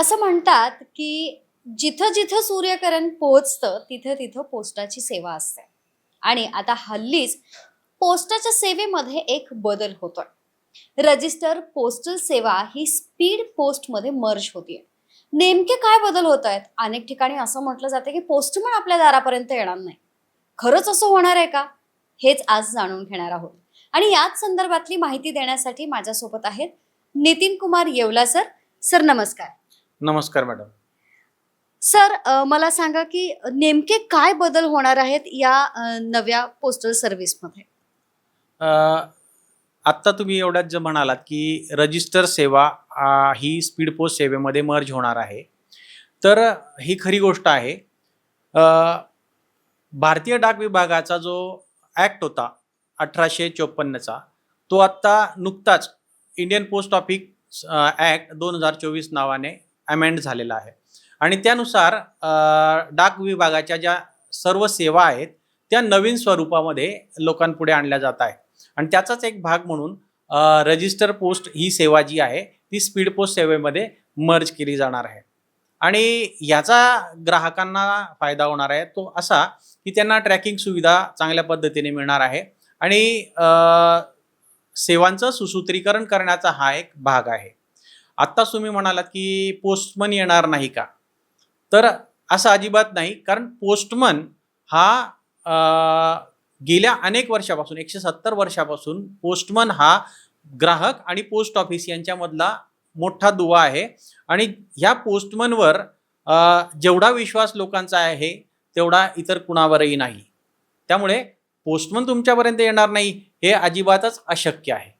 असं म्हणतात की जिथं जिथं सूर्यकरण पोहोचतं तिथं तिथं पोस्टाची सेवा असते. आणि आता हल्लीच पोस्टाच्या सेवेमध्ये एक बदल होतोय. रजिस्टर पोस्टल सेवा ही स्पीड पोस्टमध्ये मर्ज होतीये. नेमके काय बदल होत आहेत अनेक ठिकाणी असं म्हटलं जातं की पोस्टमन आपल्या दारापर्यंत येणार नाही. खरंच असं होणार आहे का? हेच आज जाणून घेणार आहोत. आणि याच संदर्भातली माहिती देण्यासाठी माझ्यासोबत आहेत नितीन कुमार येवला सर. सर नमस्कार. नमस्कार मॅडम. सर अ, मला सांगा की नेमके काय बदल होणार आहेत या अ, नव्या पोस्टल सर्व्हिसमध्ये अ, आत्ता तुम्ही एवढ्यात जे म्हणालात की रजिस्टर सेवा ही स्पीड पोस्ट सेवेमध्ये मर्ज होणार आहे. तर ही खरी गोष्ट आहे. अ, भारतीय डाक विभागाचा जो ॲक्ट होता अठराशे चोपन्नचा तो आत्ता नुकताच इंडियन पोस्ट ऑफिस ॲक्ट दोन हजार चोवीस नावाने अमेंड झालेला आहे. आणि त्यानुसार डाक विभागाच्या ज्या सर्व सेवा आहेत त्या नवीन स्वरूपामध्ये लोकांपुढे आणल्या जात आहे आणि त्याचाच एक भाग म्हणून रजिस्टर पोस्ट ही सेवा जी आहे ती स्पीड पोस्ट सेवेमध्ये मर्ज केली जाणार आहे. आणि याचा ग्राहकांना फायदा होणार आहे तो असा की त्यांना ट्रॅकिंग सुविधा चांगल्या पद्धतीने मिळणार आहे. आणि सेवांचं सुसूत्रीकरण करण्याचा हा एक भाग आहे. आत्ताच तुम्ही म्हणालात की पोस्टमन येणार नाही का? तर असं अजिबात नाही कारण पोस्टमन हा गेल्या अनेक वर्षापासून एकशे सत्तर वर्षापासून पोस्टमन हा ग्राहक आणि पोस्ट ऑफिस यांच्यामधला मोठा दुवा आहे. आणि ह्या पोस्टमनवर जेवढा विश्वास लोकांचा आहे तेवढा इतर कुणावरही नाही. त्यामुळे पोस्टमन तुमच्यापर्यंत येणार नाही हे अजिबातच अशक्य आहे.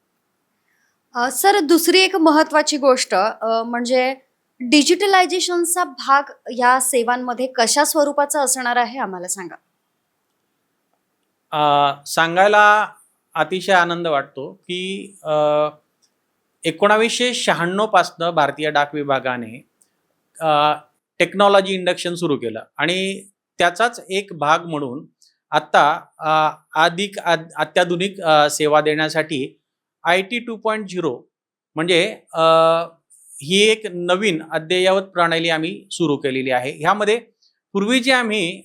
सर दुसरी एक महत्वाची गोष्ट अ, म्हणजे डिजिटलायझेशनचा भाग या सेवांमध्ये कशा स्वरूपाचा असणार आहे आम्हाला सांगा. अ, सांगायला अतिशय आनंद वाटतो की एकोणावीसशे शहाण्णवपासनं भारतीय डाक विभागाने टेक्नॉलॉजी इंडक्शन सुरू केलं आणि त्याचाच एक भाग म्हणून आत्ता अ, अधिक अद- अत्याधुनिक अ, सेवा देण्यासाठी I T two point zero म्हणजे ही एक नवीन अद्ययावत प्रणाली आम्ही सुरू केलेली आहे. ह्यामध्ये पूर्वी जे आम्ही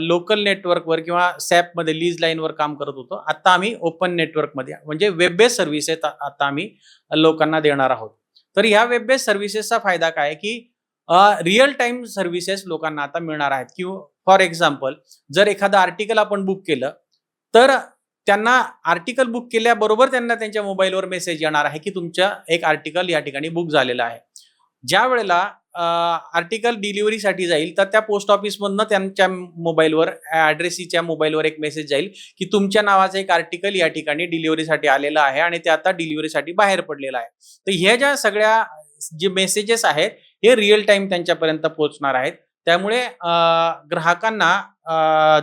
लोकल नेटवर्कवर किंवा सॅपमध्ये लीज लाईनवर काम करत होतो आता आम्ही ओपन नेटवर्कमध्ये म्हणजे वेब बेस्ड सर्व्हिसेस आता आम्ही लोकांना देणार आहोत. तर ह्या वेब बेस्ड सर्व्हिसेसचा फायदा काय आहे की रिअल टाइम सर्व्हिसेस लोकांना आता मिळणार आहेत. किंवा फॉर एक्झाम्पल जर एखादं आर्टिकल आपण बुक केलं तर त्यांना आर्टिकल बुक केल्याबरोबर त्यांना त्यांच्या मोबाईलवर मेसेज येणार आहे की तुमच्या एक आर्टिकल या ठिकाणी बुक झालेलं आहे. ज्या वेळेला आर्टिकल डिलिव्हरीसाठी जाईल तर त्या पोस्ट ऑफिसमधनं त्यांच्या मोबाईलवर ॲड्रेसीच्या मोबाईलवर एक मेसेज जाईल की तुमच्या नावाचं एक आर्टिकल या ठिकाणी डिलिव्हरीसाठी आलेलं आहे आणि ते आता डिलिव्हरीसाठी बाहेर पडलेलं आहे. तर ह्या ज्या सगळ्या जे मेसेजेस आहेत हे रिअल टाइम त्यांच्यापर्यंत पोहोचणार आहेत. त्यामुळे ग्राहकांना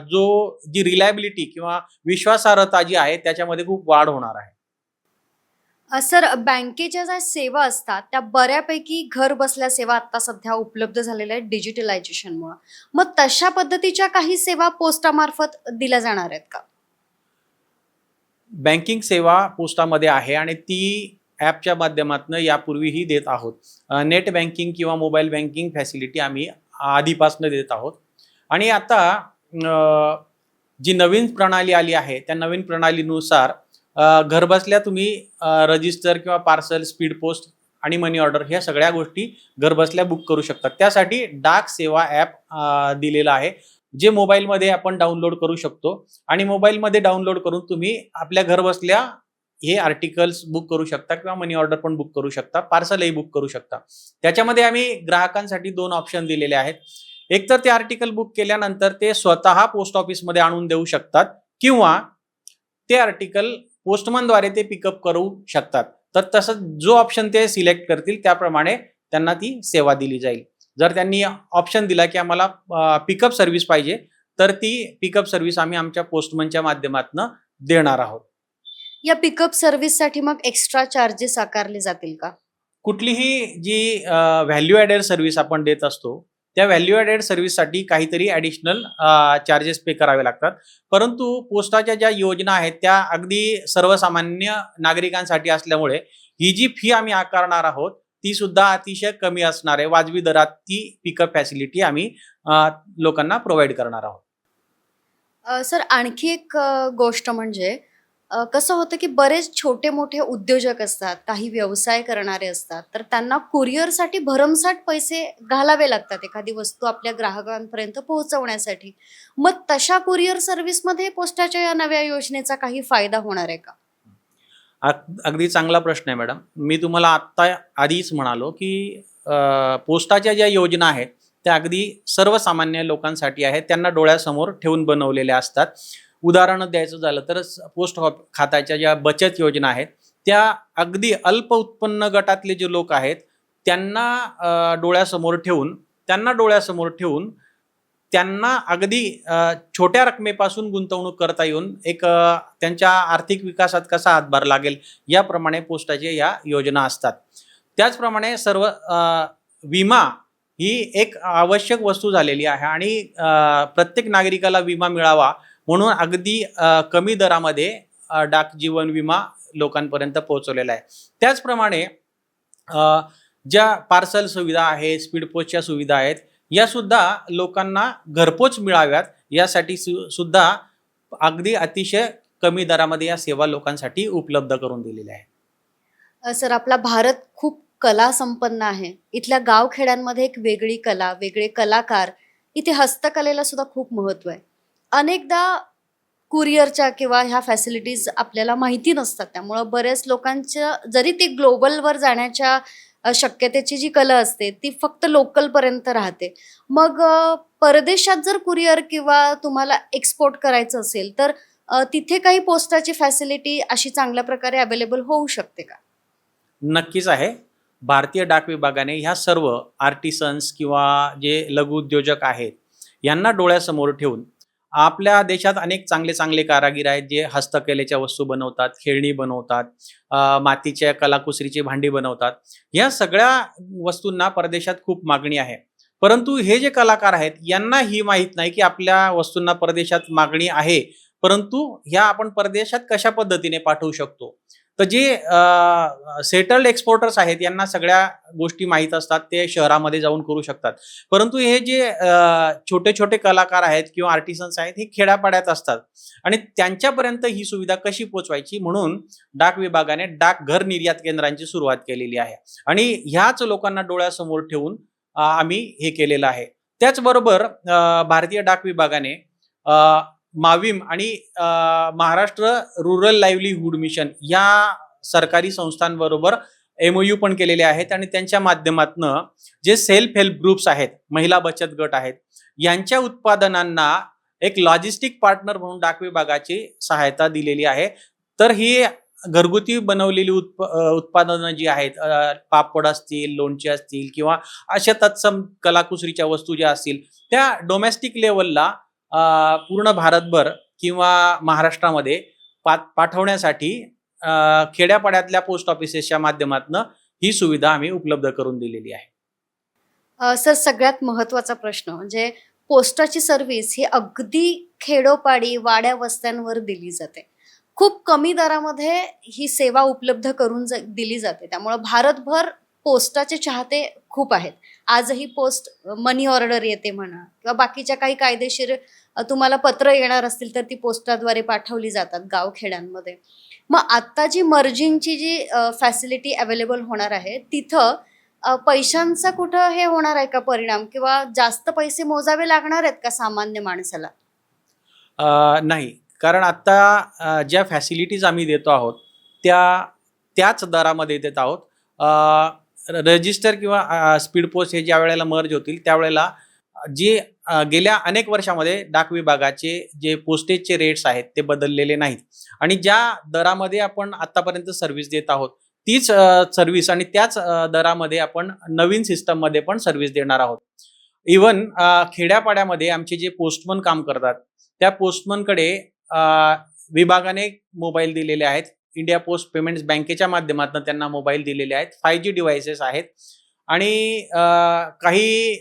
जो जी रिलायबिलिटी किंवा विश्वासार्हता जी आहे त्याच्यामध्ये खूप वाढ होणार आहे. सर बँकेच्या ज्या सेवा असतात त्या बऱ्यापैकी घर बसल्या सेवा आता सध्या उपलब्ध झालेल्या आहेत डिजिटलायझेशनमुळे मग तशा पद्धतीच्या काही सेवा पोस्टामार्फत दिल्या जाणार आहेत का? बँकिंग सेवा पोस्टामध्ये आहे आणि ती ॲपच्या माध्यमातून यापूर्वीही देत आहोत. नेट बँकिंग किंवा मोबाईल बँकिंग फॅसिलिटी आम्ही आधीपासून देत आहोत. आणि आता जी नवीन प्रणाली आली आहे त्या नवीन प्रणालीनुसार घरबसल्या तुम्ही रजिस्टर किंवा पार्सल स्पीड पोस्ट आणि मनी ऑर्डर ह्या सगळ्या गोष्टी घरबसल्या बुक करू शकतात. त्यासाठी डाक सेवा ॲप दिलेलं आहे जे मोबाईलमध्ये आपण डाउनलोड करू शकतो. आणि मोबाईलमध्ये डाउनलोड करून तुम्ही आपल्या घरबसल्या हे आर्टिकल्स बुक करू शकता किंवा मनी ऑर्डर पण बुक करू शकता पार्सलही बुक करू शकता. त्याच्यामध्ये आम्ही ग्राहकांसाठी दोन ऑप्शन दिलेले आहेत. एक तर ते आर्टिकल बुक केल्यानंतर ते स्वतः पोस्ट ऑफिसमध्ये आणून देऊ शकतात किंवा ते आर्टिकल पोस्टमनद्वारे ते पिकअप करू शकतात. तर तसं जो ऑप्शन ते सिलेक्ट करतील त्याप्रमाणे त्यांना ती सेवा दिली जाईल. जर त्यांनी ऑप्शन दिला की आम्हाला पिकअप सर्व्हिस पाहिजे तर ती पिकअप सर्व्हिस आम्ही आमच्या पोस्टमनच्या माध्यमातून देणार आहोत. या पिकअप सर्व्हिससाठी मग एक्स्ट्रा चार्जेस आकारले जातील का? कुठलीही जी व्हॅल्यू ॲडेड सर्व्हिस आपण देत असतो त्या व्हॅल्यू ॲडेड सर्व्हिससाठी काहीतरी ॲडिशनल चार्जेस पे करावे लागतात. परंतु पोस्टाच्या ज्या योजना आहेत त्या अगदी सर्वसामान्य नागरिकांसाठी असल्यामुळे ही जी फी आम्ही आकारणार आहोत ती सुद्धा अतिशय कमी असणार आहे. वाजवी दरात ती पिकअप फॅसिलिटी आम्ही लोकांना प्रोव्हाइड करणार आहोत. सर आणखी एक गोष्ट म्हणजे कसं होतं की बरेच छोटे मोठे उद्योजक असतात काही व्यवसाय करणारे असतात तर त्यांना कुरिअरसाठी भरमसाठ पैसे घालावे लागतात एखादी वस्तू आपल्या ग्राहकांपर्यंत पोहोचवण्यासाठी. मग तशा कुरिअर सर्व्हिसमध्ये पोस्टाच्या या नव्या योजनेचा काही फायदा होणार आहे का? अगदी चांगला प्रश्न आहे मॅडम. मी तुम्हाला आत्ता आधीच म्हणालो की पोस्टाच्या ज्या योजना आहेत त्या अगदी सर्वसामान्य लोकांसाठी आहेत. त्यांना डोळ्यासमोर ठेवून बनवलेल्या असतात. उदाहरणं द्यायचं झालं तर पोस्ट खात्याच्या ज्या बचत योजना आहेत त्या अगदी अल्प उत्पन्न गटातले जे लोक आहेत त्यांना डोळ्यासमोर ठेवून त्यांना डोळ्यासमोर ठेवून त्यांना अगदी छोट्या रकमेपासून गुंतवणूक करता येऊन एक त्यांच्या आर्थिक विकासात कसा हातभार लागेल याप्रमाणे पोस्टाचे या योजना असतात. त्याचप्रमाणे सर्व विमा ही एक आवश्यक वस्तू झालेली आहे आणि प्रत्येक नागरिकाला विमा मिळावा म्हणून अगदी कमी दरामध्ये डाक जीवन विमा लोकांपर्यंत पोहोचवलेला आहे. त्याचप्रमाणे ज्या पार्सल सुविधा आहेत स्पीड पोस्टच्या सुविधा आहेत या सुद्धा लोकांना घरपोच मिळाव्यात. यासाठी सु सुद्धा अगदी अतिशय कमी दरामध्ये या सेवा लोकांसाठी उपलब्ध करून दिलेल्या आहेत. सर आपला भारत खूप कला संपन्न आहे. इथल्या गावखेड्यांमध्ये एक वेगळी कला वेगळे कलाकार इथे हस्तकलेला सुद्धा खूप महत्त्व आहे. अनेकदा कुरिअरच्या किंवा ह्या फॅसिलिटीज आपल्याला माहिती नसतात. त्यामुळं बऱ्याच लोकांच्या जरी ती ग्लोबलवर जाण्याच्या शक्यतेची जी कला असते ती फक्त लोकलपर्यंत राहते. मग परदेशात जर कुरिअर किंवा तुम्हाला एक्सपोर्ट करायचं असेल तर तिथे काही पोस्टाची फॅसिलिटी अशी चांगल्या प्रकारे अवेलेबल होऊ शकते का? नक्कीच आहे. भारतीय डाक विभागाने ह्या सर्व आर्टिसन्स किंवा जे लघुउद्योजक आहेत यांना डोळ्यासमोर ठेवून आपल्या देशात अनेक चांगले चांगले कारागीर आहेत जे हस्तकलेच्या वस्तू बनवतात खेळणी बनवतात मातीच्या कलाकुसरीची भांडी बनवतात. या सगळ्या वस्तूंना परदेशात खूप मागणी आहे. परंतु हे जे कलाकार आहेत यांना ही माहीत नाही की आपल्या वस्तूंना परदेशात मागणी आहे. परंतु ह्या आपण परदेशात कशा पद्धतीने पाठवू शकतो? तर जे सेटल्ड एक्सपोर्टर्स आहेत यांना सगळ्या गोष्टी माहीत असतात ते शहरामध्ये जाऊन करू शकतात. परंतु हे जे छोटे छोटे कलाकार आहेत किंवा आर्टिसन्स आहेत हे खेड्यापाड्यात असतात. आणि त्यांच्यापर्यंत ही सुविधा कशी पोचवायची? म्हणून डाक विभागाने डाकघर निर्यात केंद्रांची सुरुवात केलेली आहे. आणि ह्याच लोकांना डोळ्यासमोर ठेवून आम्ही हे केलेलं आहे. त्याचबरोबर भारतीय डाक विभागाने माविम आणि महाराष्ट्र रुरल लाईव्हलीहूड मिशन या सरकारी संस्थांबरोबर एमओयू पण केलेले आहेत आणि त्यांच्या माध्यमातनं जे सेल्फ हेल्प ग्रुप्स आहेत महिला बचत गट आहेत यांच्या उत्पादनांना एक लॉजिस्टिक पार्टनर म्हणून डाक विभागाची सहायता दिलेली आहे. तर ही घरगुती बनवलेली उत्प उत्पादनं जी आहेत पापड असतील लोणचे असतील किंवा अशा तत्सम कलाकुसरीच्या वस्तू ज्या असतील त्या डोमेस्टिक लेवलला पूर्ण भारतभर किंवा महाराष्ट्रामध्ये पा पाठवण्यासाठी खेड्यापाड्यातल्या पोस्ट ऑफिसेसच्या माध्यमातून ही सुविधा आम्ही उपलब्ध करून दिलेली आहे. सर सगळ्यात महत्त्वाचा प्रश्न म्हणजे पोस्टाची सर्व्हिस ही अगदी खेडोपाडी वाड्या वस्त्यांवर दिली जाते. खूप कमी दरामध्ये ही सेवा उपलब्ध करून ज- दिली जाते. त्यामुळं भारतभर पोस्टाचे चाहते खूप आहेत. आजही पोस्ट मनी ऑर्डर येते म्हणा किंवा बाकीच्या काही कायदेशीर तुम्हाला पत्र येणार असतील तर ती पोस्टाद्वारे पाठवली जातात गावखेड्यांमध्ये मग आत्ता जी मर्जिंगची जी फॅसिलिटी अवेलेबल होणार आहे तिथं पैशांचा कुठं हे होणार आहे का परिणाम? किंवा जास्त पैसे मोजावे लागणार आहेत का सामान्य माणसाला? नाही. कारण आत्ता ज्या फॅसिलिटीज आम्ही देतो आहोत त्या त्याच दरामध्ये देत आहोत. रजिस्टर किंवा स्पीड पोस्ट हे ज्या वेळेला मर्ज होतील त्यावेळेला जे गेल्या अनेक वर्षामध्ये डाक विभागाचे जे पोस्टेजचे रेट्स आहेत ते बदललेले नाहीत. आणि ज्या दरामध्ये आपण आतापर्यंत सर्व्हिस देत आहोत तीच सर्व्हिस आणि त्याच दरामध्ये आपण नवीन सिस्टममध्ये पण सर्व्हिस देणार आहोत. इवन खेड्यापाड्यामध्ये आमचे जे पोस्टमन काम करतात त्या पोस्टमनकडे विभागाने मोबाईल दिलेले आहेत. इंडिया पोस्ट पेमेंट्स बँकेच्या माध्यमातून त्यांना मोबाईल दिलेले आहेत. फाय जी डिव्हायसेस आहेत. आणि काही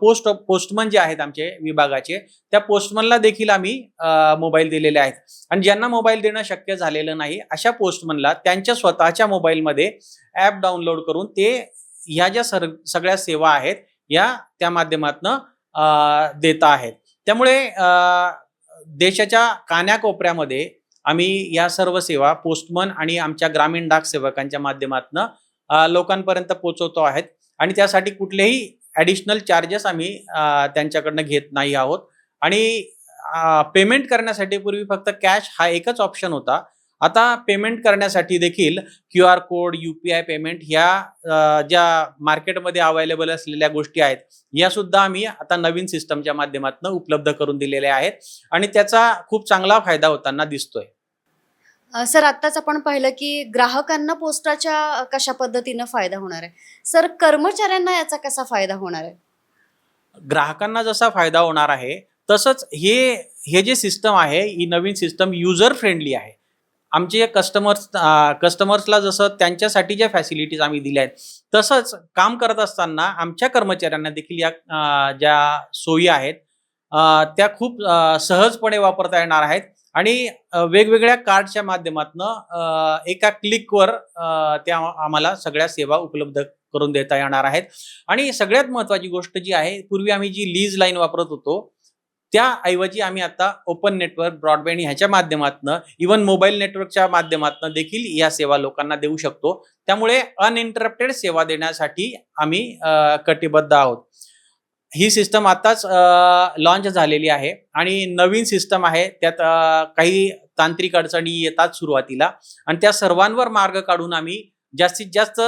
पोस्ट पोस्टमन जे आहेत आमचे विभागाचे त्या पोस्टमनला देखील आम्ही मोबाईल दिलेले आहेत. आणि ज्यांना मोबाईल देणं शक्य झालेलं नाही अशा पोस्टमनला त्यांच्या स्वतःच्या मोबाईलमध्ये ॲप डाउनलोड करून ते ह्या ज्या सर सगळ्या सेवा आहेत या त्या माध्यमातनं देत आहेत. त्यामुळे देशाच्या कान्याकोपऱ्यामध्ये आम्ही या सर्व सेवा पोस्टमन आणि आमच्या ग्रामीण डाक सेवकांच्या माध्यमातून लोकांपर्यंत पोहोचवतो आहेत. आणि त्यासाठी कुठलेही ॲडिशनल चार्जेस आम्ही त्यांच्याकडनं घेत नाही आहोत. आणि पेमेंट करण्यासाठी पूर्वी फक्त कॅश हा एकच ऑप्शन होता. आता पेमेंट करण्यासाठी देखील Q R code U P I payment ह्या ज्या मार्केटमध्ये अवेलेबल असलेल्या गोष्टी आहेत या सुद्धा आम्ही आता नवीन सिस्टमच्या माध्यमातून उपलब्ध करून दिलेल्या आहेत आणि त्याचा खूप चांगला फायदा होताना दिसतोय. सर आत्ताच आपण पाहिलं की ग्राहकांना पोस्टाच्या कशा पद्धतीनं फायदा होणार आहे? सर कर्मचाऱ्यांना याचा कसा फायदा होणार आहे? ग्राहकांना जसा फायदा होणार आहे तसंच हे हे जे सिस्टम आहे ही नवीन सिस्टम युजर फ्रेंडली आहे. आमचे जे कस्टमर्स कस्टमर्सला जसं त्यांच्यासाठी ज्या फॅसिलिटीज आम्ही दिल्या आहेत तसंच काम करत असताना आमच्या कर्मचाऱ्यांना देखील या ज्या सोयी आहेत त्या खूप सहजपणे वापरता येणार आहेत. आणि वेगवेगळ्या कार्डच्या माध्यमातून एका क्लिकवर त्या आम्हाला सगळ्या सेवा उपलब्ध करून देता येणार आहेत. आणि सगळ्यात महत्वाची गोष्ट जी आहे पूर्वी आम्ही जी लीज लाईन वापरत होतो त्याऐवजी आम्ही आता ओपन नेटवर्क ब्रॉडबँड ह्याच्या माध्यमातनं इव्हन मोबाईल नेटवर्कच्या माध्यमातनं देखील या सेवा लोकांना देऊ शकतो. त्यामुळे अनइंटरप्टेड सेवा देण्यासाठी आम्ही कटिबद्ध आहोत. ही सिस्टम आताच लॉन्च झालेली आहे आणि नवीन सिस्टम आहे. त्यात काही तांत्रिक अडचणी येतात सुरुवातीला. आणि त्या सर्वांवर मार्ग काढून आम्ही जास्तीत जास्त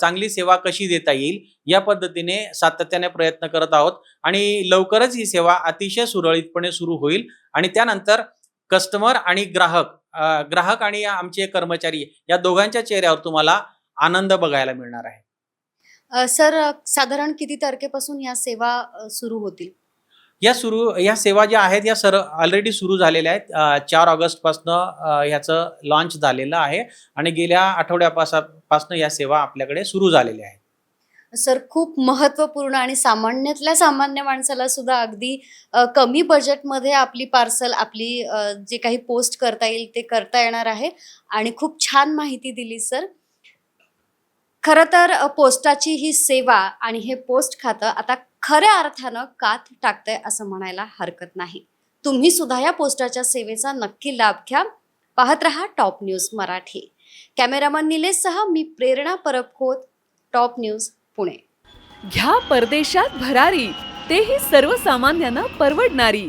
चांगली सेवा कशी देता येईल या पद्धतीने सातत्याने प्रयत्न करत आहोत. आणि लवकरच ही सेवा अतिशय सुरळीतपणे सुरू होईल. आणि त्यानंतर कस्टमर आणि ग्राहक ग्राहक आणि आमचे कर्मचारी या दोघांच्या चेहऱ्यावर तुम्हाला आनंद बघायला मिळणार आहे. सर साधारण किती तारखेपासून या सेवा सुरू होतील? या सुरू या सेवा ज्या आहेत या सर ऑलरेडी सुरू झालेल्या आहेत. चार ऑगस्टपासनं ह्याचं लॉन्च झालेलं आहे आणि गेल्या आठवड्यापासापासनं या सेवा आपल्याकडे सुरू झालेल्या आहेत. सर खूप महत्त्वपूर्ण आणि सामान्यातल्या सामान्य माणसाला सुद्धा अगदी कमी बजेटमध्ये आपली पार्सल आपली जे काही पोस्ट करता येईल ते करता येणार आहे. आणि खूप छान माहिती दिली सर. खरं तर पोस्टाची ही सेवा आणि हे पोस्ट खातं आता खऱ्या अर्थानं कात टाकतंय असं म्हणायला हरकत नाही. तुम्ही सुद्धा या पोस्टाच्या सेवेचा नक्की लाभ घ्या. पाहत रहा टॉप न्यूज मराठी. कॅमेरामन निलेशसह मी प्रेरणा परबखोत टॉप न्यूज पुणे. घ्या परदेशात भरारी. तेही सर्वसामान्यांना परवडणारी.